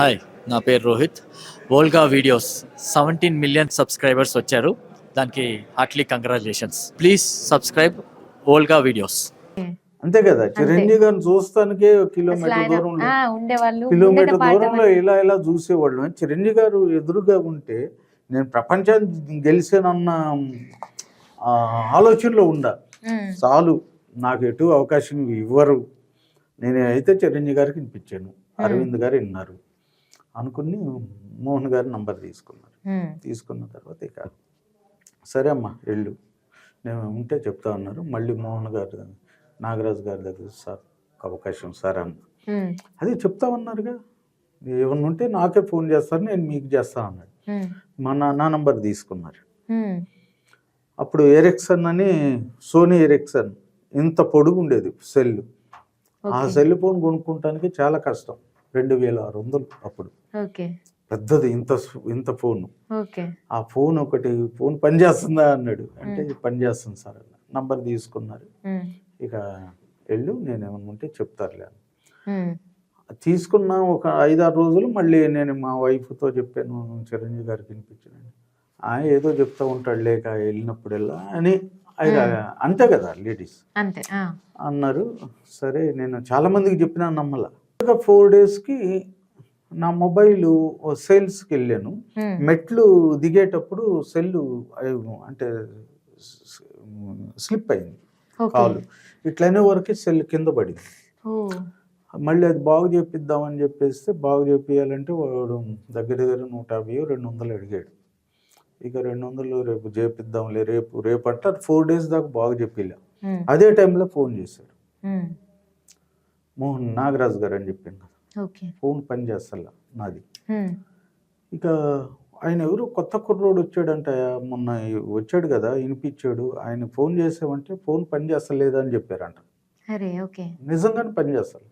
Hi నా పేరు Rohit. Volga videos seventeen million subscribers వచ్చారు. దానికి heartly congratulations. Please subscribe Volga videos. అంతే కదా చిరంజీవి గారిని చూస్తానికే కిలోమీటర్ దూరంలో కిలోమీటర్ దూరంలో ఇలా ఇలా చూసేవాళ్ళం. చిరంజీవి గారు ఎదురుగా ఉంటే నేను ప్రపంచాన్ని గెలిచానన్న ఆ, ఆలోచనలో ఉండా. చాలు నాకు ఎటు అవకాశం ఇవ్వరు. నేను అయితే చిరంజీవి గారికి వినిపించాను. అరవింద్ గారు విన్నారు. అనుకుని మోహన్ గారి నంబర్ తీసుకున్నారు. తీసుకున్న తర్వాత ఇక సరే అమ్మా వెళ్ళు. నేను ఉంటే చెప్తా ఉన్నారు మళ్ళీ మోహన్ గారు నాగరాజు గారి దగ్గర సార్ ఒక అవకాశం సార్ అన్న. అదే చెప్తా ఉన్నారుగా ఏమన్నా ఉంటే నాకే ఫోన్ చేస్తారు నేను మీకు చేస్తా అన్నాడు. మా నా నంబర్ తీసుకున్నారు. అప్పుడు ఎరెక్సన్ అని సోనీ ఎరెక్సన్ ఇంత పొడుగు ఉండేది సెల్ ఆ సెల్ ఫోన్ కొనుక్కోవటానికి చాలా కష్టం. రెండు వేల ఆరు వందలు అప్పుడు. పెద్దది ఇంత ఇంత ఫోన్. ఆ ఫోన్ ఒకటి ఫోన్ పనిచేస్తుందా అన్నాడు. అంటే పనిచేస్తుంది సార్ అన్న. నంబర్ తీసుకున్నారు. ఇక వెళ్ళు నేను ఏమన్నా ఉంటే చెప్తారులే తీసుకున్న ఒక ఐదారు రోజులు మళ్ళీ నేను మా వైఫ్తో చెప్పాను చిరంజీవి గారికి వినిపించాను. ఆ ఏదో చెప్తా ఉంటాడు లేక వెళ్ళినప్పుడల్లా అని ఆయన అంతే కదా లేడీస్. అన్నారు. సరే నేను చాలా మందికి చెప్పినా నమ్మల. ఫోర్ డేస్కి నా మొబైల్ సేల్స్కి వెళ్ళాను. మెట్లు దిగేటప్పుడు సెల్ అంటే స్లిప్ అయింది. కాలు. ఇట్లనే వరకు సెల్ కింద పడింది. మళ్ళీ అది బాగు చేపిద్దామని చెప్పేస్తే బాగు చేపియాలంటే వాడు దగ్గర దగ్గర నూట యాభై రెండు వందలు అడిగాడు. ఇక రెండు వందలు రేపు చేపిద్దాంలే రేపు రేపు అంటే ఫోర్ డేస్ దాకా బాగు చెప్పిలే అదే టైంలో ఫోన్ చేశాడు. మోహన్ నాగరాజు గారు అని చెప్పాను కదా. ఓకే. ఫోన్ పని నాది. ఇక ఆయన ఎవరు? కొత్త కుర్రోడు వచ్చాడంట. మొన్న వచ్చాడు కదా వినిపించాడు. ఆయన ఫోన్ చేసామంటే ఫోన్ పని చేస్తలేదు అని చెప్పారంట. నిజంగానే పని చేస్తారు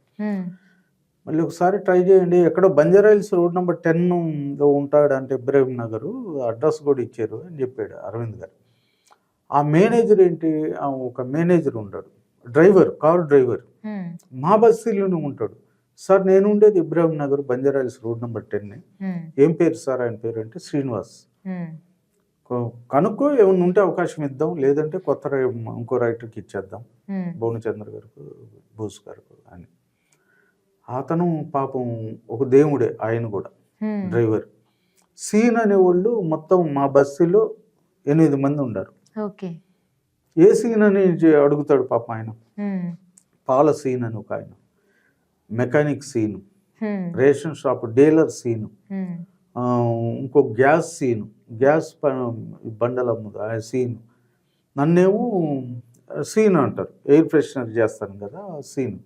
మళ్ళీ ఒకసారి ట్రై చేయండి. ఎక్కడో బంజారాయిల్స్ రోడ్ నెంబర్ టెన్లో ఉంటాడు అంటే ఇబ్రాహిం నగరు. అడ్రస్ కూడా ఇచ్చారు అని చెప్పాడు అరవింద్ గారు. ఆ మేనేజర్ ఏంటి? ఒక మేనేజర్ ఉంటాడు డ్రైవర్ కారు డ్రైవర్. మా బస్సులోనే ఉంటాడు. సార్ నేను ఉండేది Ibrahim Nagar Banjara Hills road number ten. ఏం పేరు సార్? ఆయన పేరు అంటే శ్రీనివాస్ కనుక్కో ఏమైనా ఉంటే అవకాశం ఇద్దాం. లేదంటే కొత్త ఇంకో రైటర్కి ఇచ్చేద్దాం. భువనచంద్ర గారికి బోస్ గారికి అని. అతను పాపం ఒక దేవుడే ఆయన కూడా. డ్రైవర్. సీన్ అనేవాళ్ళు మొత్తం మా బస్సులో ఎనిమిది మంది ఉన్నారు ఓకే. ఏ సీన్ అని అడుగుతాడు పాపం ఆయన? పాల సీన్ అని ఒక ఆయన. Mechanic scene ration shop dealer scene ఇంకో గ్యాస్ సీన్ గ్యాస్ బండల అమ్ముదు ఆ సీన్ నన్నేమో సీన్ అంటారు. ఎయిర్ ఫ్రెషనర్ చేస్తాను కదా సీన్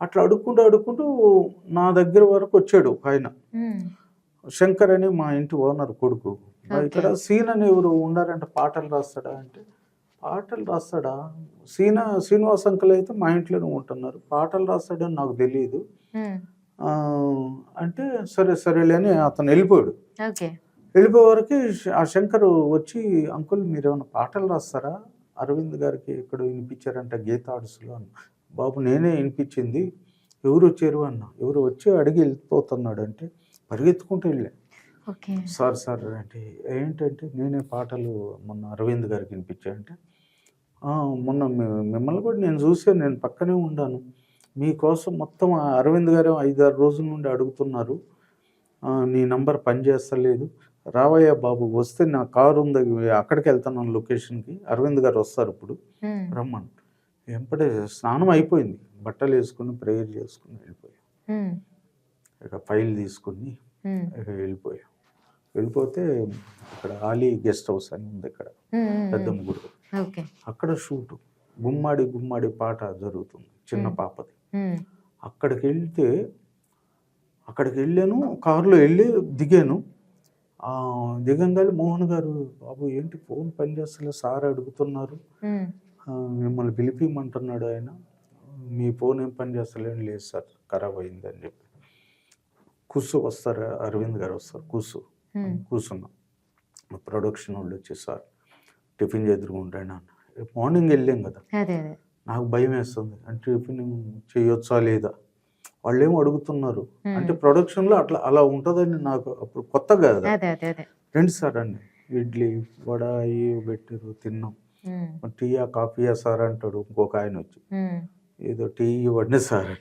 అట్లా అడుక్కుంటూ అడుక్కుంటూ నా దగ్గర వరకు వచ్చాడు ఒక ఆయన. శంకర్ అని మా ఇంటి ఓనర్ కొడుకు. ఇక్కడ సీన్ అని ఎవరు ఉన్నారంటే పాటలు రాస్తాడా అంటే పాటలు రాస్తాడా? సీన శ్రీనివాస్ అంకుల్ అయితే మా ఇంట్లోనే ఉంటున్నారు. పాటలు రాస్తాడని నాకు తెలియదు అంటే సరే సరేలే అని అతను వెళ్ళిపోయాడు. ఓకే. వెళ్ళిపోయే వరకు ఆ శంకర్ వచ్చి అంకుల్ మీరు ఏమైనా పాటలు రాస్తారా? అరవింద్ గారికి ఇక్కడ వినిపించారంట గీత ఆర్ట్స్లో అన్న బాబు నేనే వినిపించింది. ఎవరు వచ్చారు అన్న? ఎవరు వచ్చి అడిగి వెళ్ళిపోతున్నాడు అంటే పరిగెత్తుకుంటూ వెళ్ళా. సార్ సార్ అంటే ఏంటంటే నేనే పాటలు మొన్న అరవింద్ గారికి వినిపించానంటే "ఆ, మొన్న మిమ్మల్ని కూడా నేను చూసాను నేను పక్కనే ఉన్నాను మీకోసం మొత్తం అరవింద్ గారు ఐదారు రోజుల నుండి అడుగుతున్నారు. "ఆ, నీ నంబర్ పనిచేస్తలేదు. రావయ్య బాబు వస్తే నా కారు ఉంది అక్కడికి వెళ్తున్నాను లొకేషన్కి. అరవింద్ గారు వస్తారు ఇప్పుడు. రమ్మని. వెంపటే స్నానం అయిపోయింది. బట్టలు వేసుకుని ప్రేయర్ చేసుకుని వెళ్ళిపోయాం. ఇక ఫైల్ తీసుకుని ఇక వెళ్ళిపోయాం. వెళ్ళిపోతే ఇక్కడ ఆలీ గెస్ట్ హౌస్ అని ఉంది ఇక్కడ. పెద్దమ్మ గుడి అక్కడ షూట్. గుమ్మాడి గుమ్మాడి పాట జరుగుతుంది చిన్న. పాపది. అక్కడికి వెళ్తే అక్కడికి వెళ్ళాను కారులో వెళ్ళి దిగాను. ఆ, దిగంగానే మోహన్ గారు బాబు ఏంటి ఫోన్ పనిచేస్తలే సార్ అడుగుతున్నారు. మిమ్మల్ని పిలిపిమంటున్నాడు ఆయన. మీ ఫోన్ ఏం పని చేస్తలేని లేదు సార్ ఖరాబ్ అయింది అని చెప్పి. కూసు వస్తారు అరవింద్ గారు వస్తారు కూసు. కూర్చున్నాం ప్రొడక్షన్ వాళ్ళు వచ్చి సార్ టిఫిన్ చేదురుకుంటాను అన్న. మార్నింగ్ వెళ్ళాం కదా. నాకు భయం వేస్తుంది. అంటే టిఫిన్ చేయొచ్చా లేదా? వాళ్ళు ఏమో అడుగుతున్నారు. అంటే ప్రొడక్షన్లో అట్లా అలా ఉంటుందని నాకు అప్పుడు కొత్తగా కదా. రండి సార్ అండి. ఇడ్లీ వడ ఇవి పెట్టారు తిన్నాం. టీయా కాఫీయా సార్ అంటాడు ఇంకొక ఆయన వచ్చి. ఏదో టీ ఇవ్వండి సార్.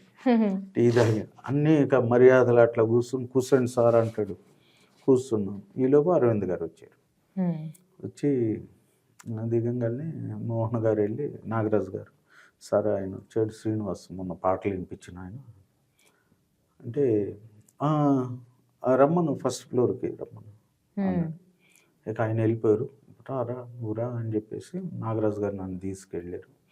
టీ తాగి అన్నీ ఇక మర్యాదలు అట్లా కూర్చుని కూర్చోండి సార్ అంటాడు. కూర్చున్నాం. ఈలోపు అరవింద్ గారు వచ్చారు. వచ్చి దిగంగానే మోహన్ గారు వెళ్ళి నాగరాజు గారు సార్ ఆయన వచ్చాడు శ్రీనివాస్ మొన్న పాటలు వినిపించిన ఆయన. అంటే "ఆ, ఆ, రమ్మను ఫస్ట్ ఫ్లోర్కి రమ్మను. ఇక ఆయన వెళ్ళిపోయారు. రారా నువ్వురా అని చెప్పేసి నాగరాజు గారు నన్ను తీసుకెళ్ళారు.